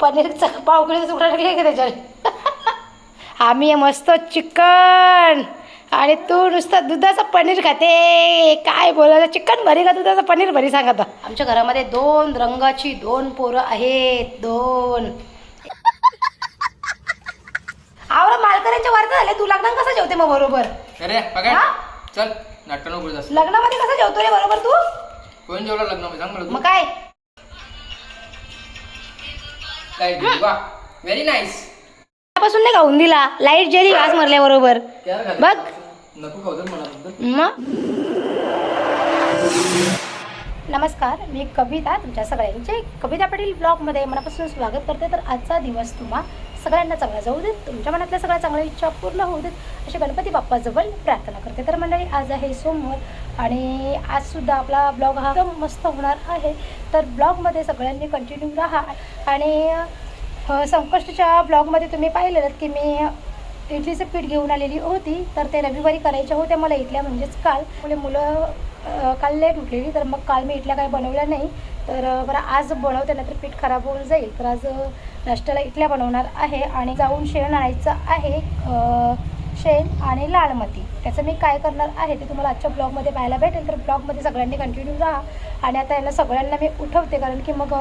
पनीरचा पावकळीचा तुकडा टाकले का त्याच्यावर आम्ही मस्त चिकन आणि तू नुसतं दुधाचं पनीर खाते. काय बोलायचं? चिकन भरी का दुधाचं पनीर भरी सांग आता. आमच्या घरामध्ये दोन रंगाची दोन पोरं आहेत. दोन. आवरा मालकऱ्यांच्या वार्ता झाले. तू लग्नात कसं जेवते मग बरोबर? अरे बघा. हा? चल नाटक लग्नामध्ये कसं जेवतो रे बरोबर तू? कोण जेवला लग्न सांग मला मग तू वा व्हेरी नाईसपासून नाही खाऊन दिला लाइट जेली घास मरल्या बरोबर बघ. नको खाऊ दे मला फक्त. मग नमस्कार मी कविता तुमच्या सगळ्यांचे कविता पाटील ब्लॉगमध्ये मनापासून स्वागत करते. तर आजचा दिवस तुम्हा सगळ्यांना चांगला जाऊ देत तुमच्या मनातल्या सगळ्या चांगल्या इच्छा पूर्ण होऊ देत असे गणपती बाप्पाजवळ प्रार्थना करते. तर मंडळी आज आहे सोमवार आणि आजसुद्धा आपला ब्लॉग हा एकदम मस्त होणार आहे. तर ब्लॉगमध्ये सगळ्यांनी कंटिन्यू राहा आणि संकष्टच्या ब्लॉगमध्ये तुम्ही पाहिलेलं की मी इडलीचं पीठ घेऊन आलेली होती तर ते रविवारी करायच्या होत्या मला इडल्या म्हणजेच काल. मुले मुलं काल लेट उठलेली तर मग काल मी इडल्या काही बनवल्या नाही. तर बरं आज बनवते ना तर पीठ खराब होऊन जाईल. तर आज नाश्त्याला इथल्या बनवणार आहे आणि जाऊन शेण आणायचं आहे शेण आणि लाल माती. त्याचं मी काय करणार आहे ते तुम्हाला आजच्या ब्लॉगमध्ये पाहायला भेटेल. तर ब्लॉगमध्ये सगळ्यांनी कंटिन्यू राहा आणि आता यांना सगळ्यांना मी उठवते कारण की मग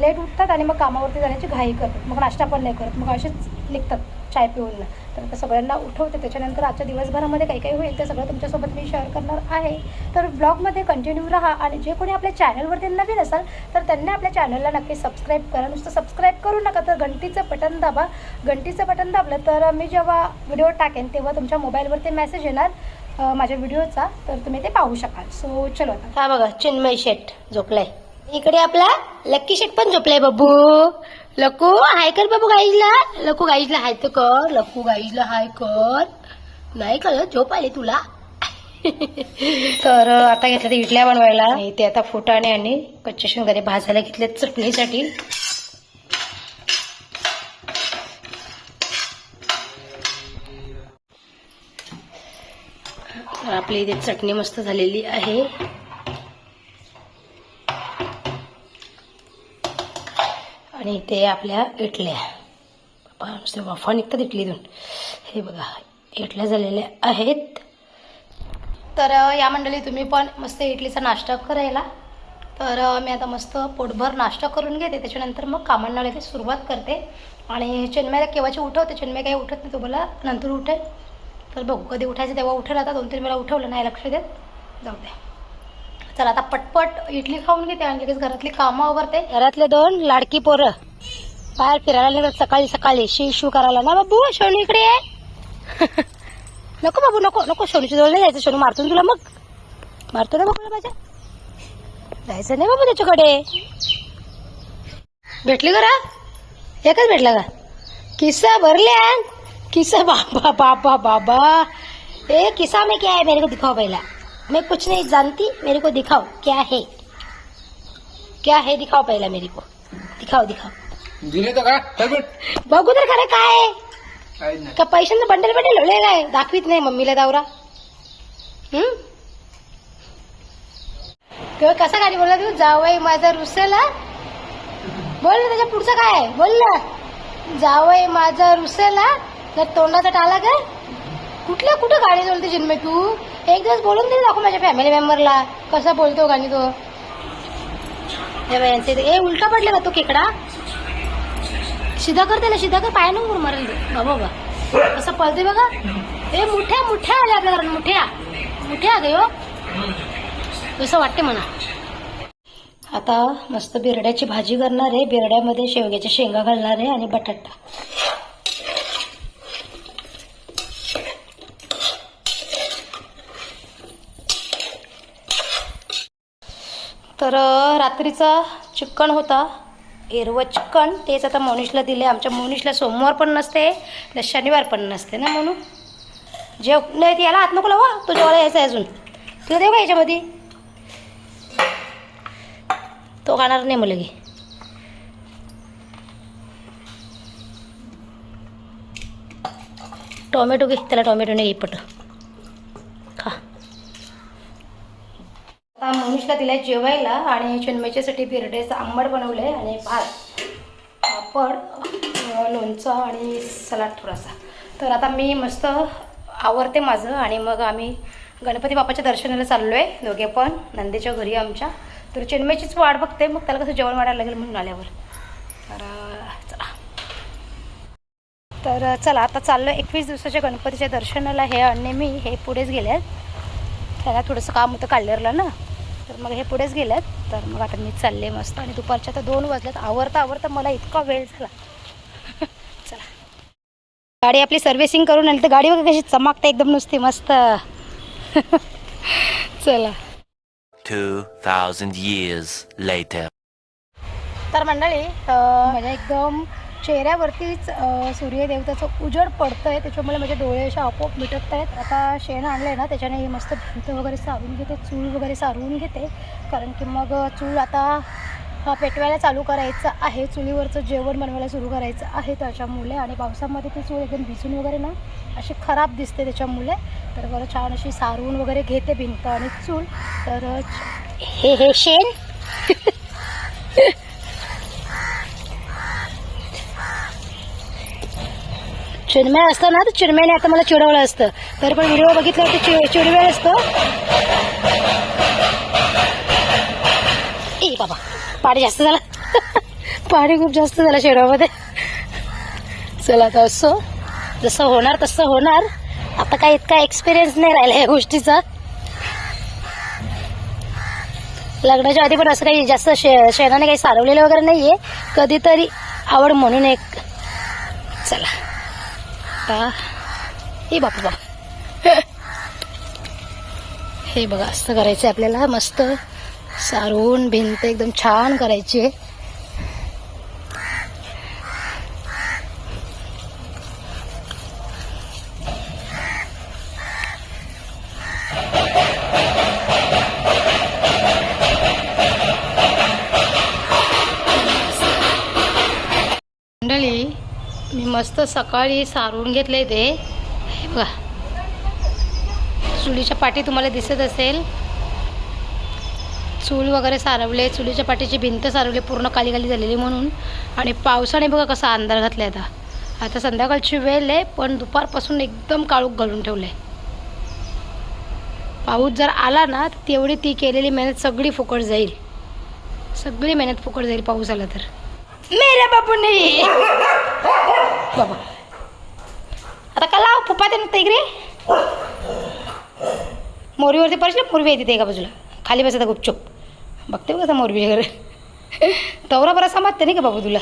लेट उठतात आणि मग कामावरती जाण्याची घाई करतात. मग नाश्ता पण नाही करत. मग असेच निघतात चाय पिऊन. तर आता सगळ्यांना उठवते. त्याच्यानंतर आजच्या दिवसभरामध्ये काही काही होईल ते सगळं तुमच्यासोबत मी शेअर करणार आहे. तर ब्लॉगमध्ये कंटिन्यू राहा आणि जे कोणी आपल्या चॅनलवरती नवीन असाल तर त्यांनी आपल्या चॅनलला नक्की सबस्क्राईब करा. नुसतं सबस्क्राईब करू नका तर घंटीचं बटन दाबा. घंटीचं बटन दाबलं तर मी जेव्हा व्हिडिओ टाकेन तेव्हा तुमच्या मोबाईलवरती मेसेज येणार माझ्या व्हिडिओचा तर तुम्ही ते पाहू शकाल. सो चलो आता. हा बघा चिन्मय शेट झोपलाय. इकडे आपला लक्की शेट पण झोपलाय बाबू. लकू हाय कर बाबू गाईजला. लकू गाईजला हाय तर कर. लकू गाईजला हाय कर. नाही कर झोप आली तुला. तर आता घेतलं ते इडल्या बनवायला. ते आता फुटाणे आणि कच्चे शेंगाने भाजायला घेतले चटणीसाठी. तर आपली इथे चटणी मस्त झालेली आहे. आणि इथे आपल्या इटल्या. नुसते वाफा निघतात इडलीतून हे बघा इटल्या झालेल्या आहेत. तर या मंडळी तुम्ही पण मस्त इडलीचा नाश्ता करायला. तर मी आता मस्त पोटभर नाश्ता करून घेते. त्याच्यानंतर मग कामांना लगेच सुरुवात करते. आणि चिन्मयला केव्हाची उठवते? चिन्मय काही उठत नाही तुम्हाला नंतर उठेल. तर बघू कधी उठायचं तेव्हा उठेल. आता दोन तीन वेळा उठवलं नाही लक्ष देत. जाऊ दे चला आता पटपट इडली खाऊन घेते आणि लगेच घरातली कामं आवरते. घरातले दोन लाडकी पोरं. बाहेर फिरायला निघत सकाळी सकाळी. शी शू करायला ना बाबू सोनू इकडे आहे नको बाबू नको नको सोनूच्या जवळ नाही जायचं. सोनू मारतो ना तुला मग. मारतो ना बाबूला माझ्या. जायचं नाही बाबू त्याच्याकडे. भेटली का एकच भेटला का? किस्सा भरल्या किस्सा बाबा बाबा बाबा. ए किस्सा में क्या है मेरे को दिखाओ पहिला. मैं कुछ नहीं जानती मेरे को दिखाओ क्या है? क्या है दिखाओ पहला मेरे को। दिखाओ दिखाओ। दिले तर का? बघू तर खरं काय आहे का पैशांचं बंडल बंडल होले काय दाखवीत नाही मम्मीला दावरा हम्म? तेव्हा कसा गाडी बोलला तू जावई माझा रुसेला बोल ना त्याच्या पुढचं काय आहे? बोल ना। जावई माझा रुसेला तर तोंडाचा टाला काय कुठल्या कुठं गाणी बोलते जिन्मे तू? एक दिवस बोलून दिली दाखव माझ्या फॅमिली मेंबरला कसा बोलतो गाणी तो? यांचे ए उलटा पडले का तो केकडा शिधा कर त्याला शिधा कर पाय नको मरेल बाबा बा कसं पळते बघा. ए मुठ्या मुठ्या आल्या आपल्या घरात मुठ्या. मुठ्या गे हो कसं वाटते म्हणा. आता मस्त बिरड्याची भाजी करणार आहे. बिरड्यामध्ये शेवग्याच्या शेंगा घालणार आहे आणि बटाटा. तर रात्रीचा चिकन होता. एरवं चिकन तेच आता मोनिशला दिले. आमच्या मोनिशला सोमवार पण नसते न शनिवार पण नसते ना म्हणून. जेव नाही याला आत नको लावा तो जेवायला यायचा आहे अजून. तुला देऊ का याच्यामध्ये? तो खाणार नाही मुलगी. टोमॅटो घे त्याला टोमॅटो नाही पट खा आता मनुषला दिलाय जेवायला आणि चिन्मयच्यासाठी बिरडेचं आंबट आहे आणि भात पापड लोणचं आणि सलाड थोडासा. तर आता मी मस्त आवरते माझं आणि मग आम्ही गणपती बाप्पाच्या दर्शनाला चाललो आहे दोघे पण नंदीच्या घरी आमच्या. तर चिन्मयचीच वाट बघते मग त्याला कसं जेवण वाढायला लागेल म्हणून आल्यावर. तर चला. तर चला आता चाललो एकवीस दिवसाच्या गणपतीच्या दर्शनाला. हे आणि मी हे पुढेच गेले आहेत. त्याला थोडंसं काम होतं काल्लेरला ना. तर मग हे पुढेच गेले आहेत तर मग आता मी चालले मस्त आणि दुपारच्या तर दोन वाजल्यात आवरता आवरता मला इतका वेळ झाला. चला. गाडी आपली सर्व्हिसिंग करून आली तर गाडी बघा कशी चमकते एकदम नुसती मस्त. चला. 2,000 years later. तर मंडळी माझ्या एकदम चेहऱ्यावरतीच सूर्यदेवताचं उजड पडतं आहे त्याच्यामुळे माझे डोळे असे आपोआप मिटकत आहेत. आता शेण आणलं आहे ना त्याच्याने मस्त भिंत वगैरे सारून घेते चूल वगैरे सारून घेते. कारण की मग चूळ आता हा पेटवायला चालू करायचं आहे. चुलीवरचं जेवण बनवायला सुरू करायचं आहे त्याच्यामुळे. आणि पावसामध्ये ती चूळ एकदम भिजून वगैरे ना अशी खराब दिसते त्याच्यामुळे. तर बरं छान अशी सारून वगैरे घेते भिंत आणि चूल. तर हे हे शेण. चिन्मय असतं ना तर चिन्मयने आता मला चिडवलं असतं. तर पण व्हिडिओ बघितला चि चिडवेळ असतो. ए बाबा पाणी जास्त झालं. पाणी खूप जास्त झालं शेडामध्ये चला आता असो. जसं होणार तसं होणार. आता काही इतका एक्सपिरियन्स नाही राहिला या गोष्टीचा. लग्नाच्या आधी पण असं काही जास्त शे शेणाने काही सारवलेलं वगैरे नाही आहे कधीतरी आवड म्हणून एक आता. हे बाप. बा हे बघा असं करायचं आपल्याला. मस्त सारून भिंत एकदम छान करायची आहे. सकाळी सारून घेतले ते. हे बघा. चुलीच्या पाठी तुम्हाला दिसत असेल. चूल वगैरे सारवले चुलीच्या पाठीची भिंत सारवली पूर्ण काली काली झालेली म्हणून. आणि पावसाने बघा कसा अंधार घातला आता. आता संध्याकाळची वेळ आहे पण दुपारपासून एकदम काळूक घालून ठेवलं आहे पाऊस जर आला ना तेवढी ती केलेली मेहनत सगळी फुकट जाईल. सगळी मेहनत फुकट जाईल पाऊस आला तर. मेरे बाबूने बाबा। आता का लाव फुपा ते नुसतं इकडे? मोरीवरती पडशील मोरवी येते तिथे एका बाजूला. खाली बसायचा गुपचूप. बघते बघा मोरवी वगैरे. तवरा बरा समजते नाही का बाबू तुला?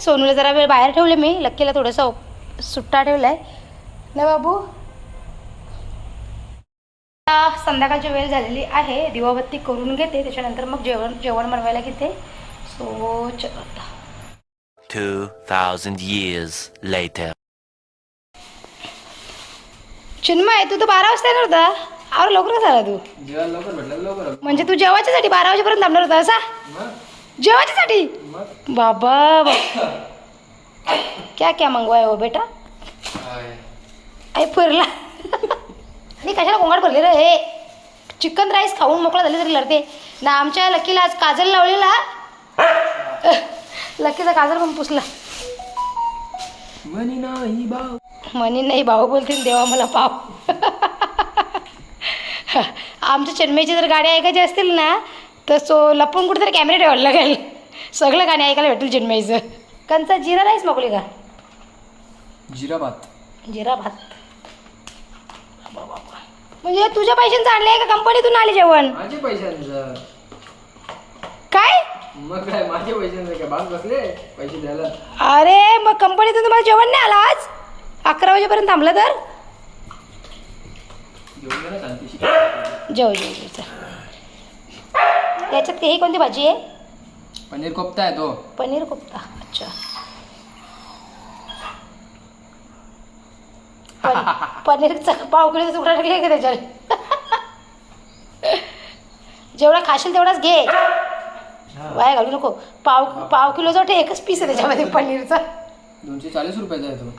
सोनूला जरा वेळ बाहेर ठेवले मी. लक्कीला थोडंसं सुट्टा ठेवला आहे ना बाबू आता संध्याकाळची वेळ झालेली आहे. दिवाबत्ती करून घेते. त्याच्यानंतर मग जेवण जेवण बनवायला घेते. सो चलो आता. 2,000 years later. चिन्मय तू तर बारा वाजता येणार होता. आवर लवकर झाला तू. जेवायला लवकर भेटलं लवकर आलो. म्हणजे तू जेवायच्यासाठी बारा वाजेपर्यंत थांबणार होता असा? मग? जेवायच्यासाठी? मग? बाबा बाबा. क्या क्या मंगवाय हो बेटा? आई फिरला आणि कशाला गोंगाट भरले रे हे? चिकन राईस खाऊन मोकळा झाले तरी लढते. ना आमच्या लकीला आज काजल लावलेला. लकीचा काजल पण पुसला. म्हणी नाही भाऊ. म्हणे नाही भाऊ बोलतील देवा मला पाव आमच्या चेन्नईची जर गाडी ऐकायची असतील ना तर सो लपून कुठेतरी कॅमेरा ठेवायला लागेल. सगळं गाणी ऐकायला भेटेल चेन्नईचं. कंचा जिरा राईस मागवली का? जिरा भात. जिरा भात. बाबा. म्हणजे तुझ्या पैशांचं आणले आहे का कंपनीतून आले जेवण? माझे पैशांचं काय? मग काय माझे पैशांचं काय भाग बसले पैसे द्यायला. अरे मग कंपनीतून तुम्हाला जेवण नाही आलं आज? अकरा वाजेपर्यंत थांबलं तर? शांतीशी जेव जेव जेव चल. याच्यात ही कोणती भाजी आहे? पनीर कोफ्ता आहे तो. पनीर कोफ्ता अच्छा. पनीरचा पाव किलो तुकडा टाकले का त्याच्यात. जेवढा खाशील तेवढाच घे. वाया घालू नको. पाव पाव किलोचा वाटतं एकच पीस आहे त्याच्यामध्ये पनीरचा. दोनशे चाळीस रुपयाचा आहे तो.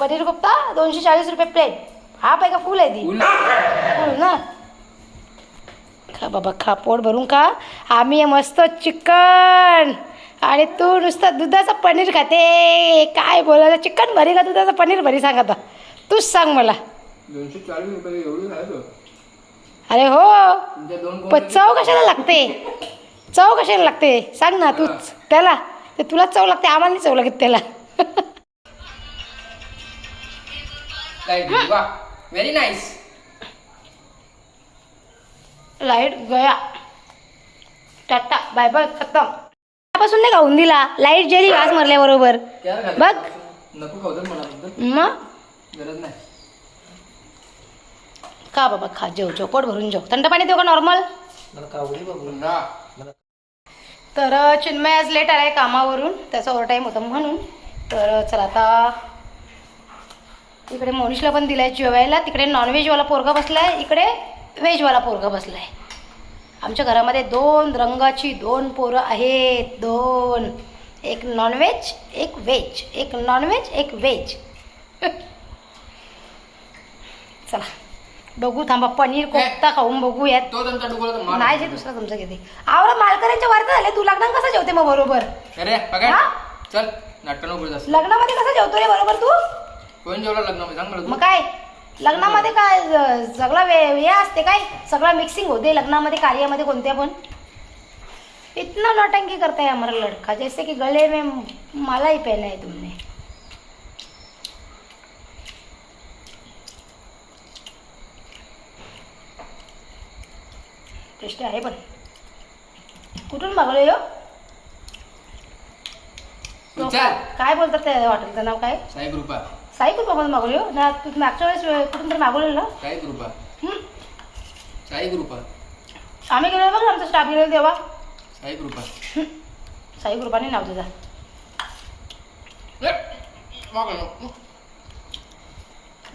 पनीर कोफ्ता दोनशे चाळीस रुपये प्लेट. हाफ आहे का फुल आहे ती. फुल. फुल ना. खा बाबा खा पोट भरून खा. आम्ही मस्त चिकन. आणि तू नुसतं दुधाचं पनीर खाते. काय बोलायचं चिकन भरी का दुधाचं पनीर भरी सांग आता. तूच सांग मला. अरे हो. पण चव कशाला लागते? चव कशाला लागते? सांग ना तूच. त्याला. ते तुला चव लागते आम्हाला चव लागत त्याला. व्हेरी नाईस लाइट गया. टाटा. Bye bye. खतम. पासून नाही खाऊन दिला लाइट गेली घास मरल्याबरोबर. बघ. नको खाऊ दे मला फक्त. मग? गरज नाही. खा बाबा खा जेव जेव. पोट भरून जेव. थंड पाणी देऊ का नॉर्मल मला कावडी बघून ना तर चिन्मय आज लेट आलाय कामावरून. त्याचा ओव्हर टाईम होता म्हणून. तर चला आता इकडे मोनिशला पण दिलाय जेवायला. तिकडे नॉनव्हेजवाला पोरगा बसलाय. इकडे व्हेजवाला पोरगा बसलाय. आमच्या घरामध्ये दोन रंगाची दोन पोरं आहेत. दोन. एक नॉनव्हेज एक व्हेज एक नॉनव्हेज एक व्हेज चला. बघू थांबा पनीर कोफ्ता खाऊन बघूयात. तो तुमचा डुकला तर मार. नाही जे दुसरा तुमचं घेते. आवडा मालकऱ्यांच्या वार्त झाले. तू लग्नात कसं जेवते मग बरोबर? अरे पकड हा? चल नाटक नको. लग्नामध्ये कसं जेवतो रे बरोबर तू? कोण जेवला लग्न सांग मला मग तू काय? लग्नामध्ये काय ज- सगळा वे हे असते काय? सगळं मिक्सिंग होते लग्नामध्ये कार्यामध्ये कोणत्या पण. इतना नौटंकी करता है हमारा लड़का. जैसे कि गले में माला ही पहना है तुमने. टेस्टी आहे पण. कुठून मागवलं यो विचार. काय बोलतात त्या हॉटेलचं नाव काय? साई कृपा. साई कृपामध्ये मागवली हो. ना तू मागच्या वेळेस कुठून तरी मागवलेलं ना? साई कृपा. हं? साई कृपा. आम्ही गेलो बघ आमचा स्टाफ गेलेलो तेव्हा. साई कृपा. साई कृपाने नाव तुझा.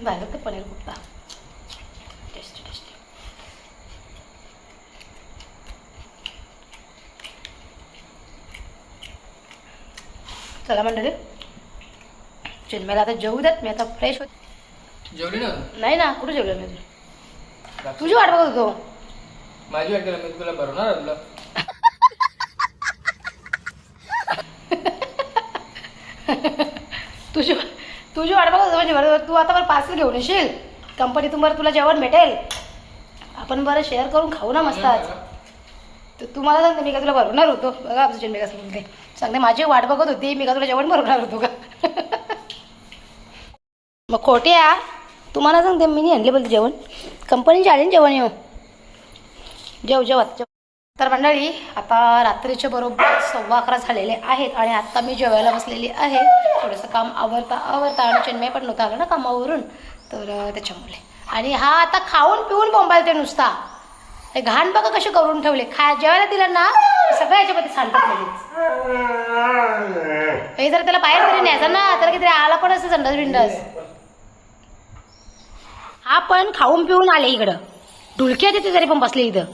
बाहेर ते पनीर कुठला. टेस्टी टेस्टी चला मंडळी. चिन्मयला आता जेवू देत मी आता फ्रेश होत. जेवली ना? नाही ना कुठे जेवलं मी? तुझी वाट बघत होतो. माझी वाट केलं मी तुला भरवणार तुझी तुझी वाट बघत होतो म्हणजे बरोबर तू आता बरं पार्सल घेऊन येशील. कंपनीतून बरं तुला जेवण भेटेल. आपण बरं शेअर करून खाऊ ना मस्त आज. तर तुम्हाला सांगते मी का तुला भरवणार होतो? बघा आमचं चिन्मय कसं बोलते सांगते माझी वाट बघत होती मी का तुला जेवण भरवणार होतो का? मग खोट्या तुम्हाला सांगते मी नाही आणले बोलते जेवण. कंपनीचे आले ना जेवण येऊ जेव जेव आता जेव. तर मंडळी आता रात्रीचे बरोबर सव्वा अकरा झालेले आहेत आणि आत्ता मी जेवायला बसलेली आहे. थोडंसं काम आवरता आवरता आणि चिन्मय पण नव्हता आलं ना कामावरून. तर त्याच्यामुळे. आणि हा आता खाऊन पिऊन बोंबायला ते नुसता. हे घाण बघा कसे करून ठेवले. खा जेवायला दिलं ना सगळ्या याच्यामध्ये सांगतात लगेच. हे जर त्याला बाहेर तरी न्यायचा ना त्याला किती आला पण असं संडास बिंडास हा पण खाऊन पिऊन आले इकडं. ढुलक्या देते तरी पण बसले इथं.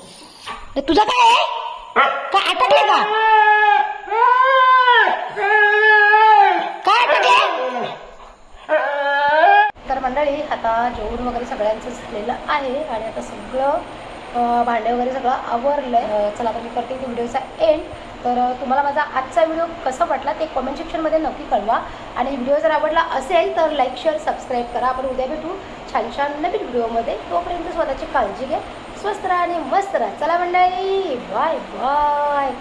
तर तुझं काय आहे? काय अटकले का? काय अटकले तर मंडळी आता जेवण वगैरे सगळ्यांचं झालेलं आहे आणि आता सगळं भांडे वगैरे सगळं आवरलंय. चला आता मी करते व्हिडिओचा एंड तर तुम्हाला माझा आजचा व्हिडिओ कसा वाटला ते कमेंट सेक्शनमध्ये नक्की कळवा. आणि व्हिडिओ जर आवडला असेल तर लाईक शेअर सबस्क्राईब करा. आपण उद्या भेटू. छान छान नवीन व्हिडिओमध्ये तोपर्यंत स्वतःची काळजी घ्या. स्वस्त राहा आणि मस्त राहा. चला मंडळी बाय बाय.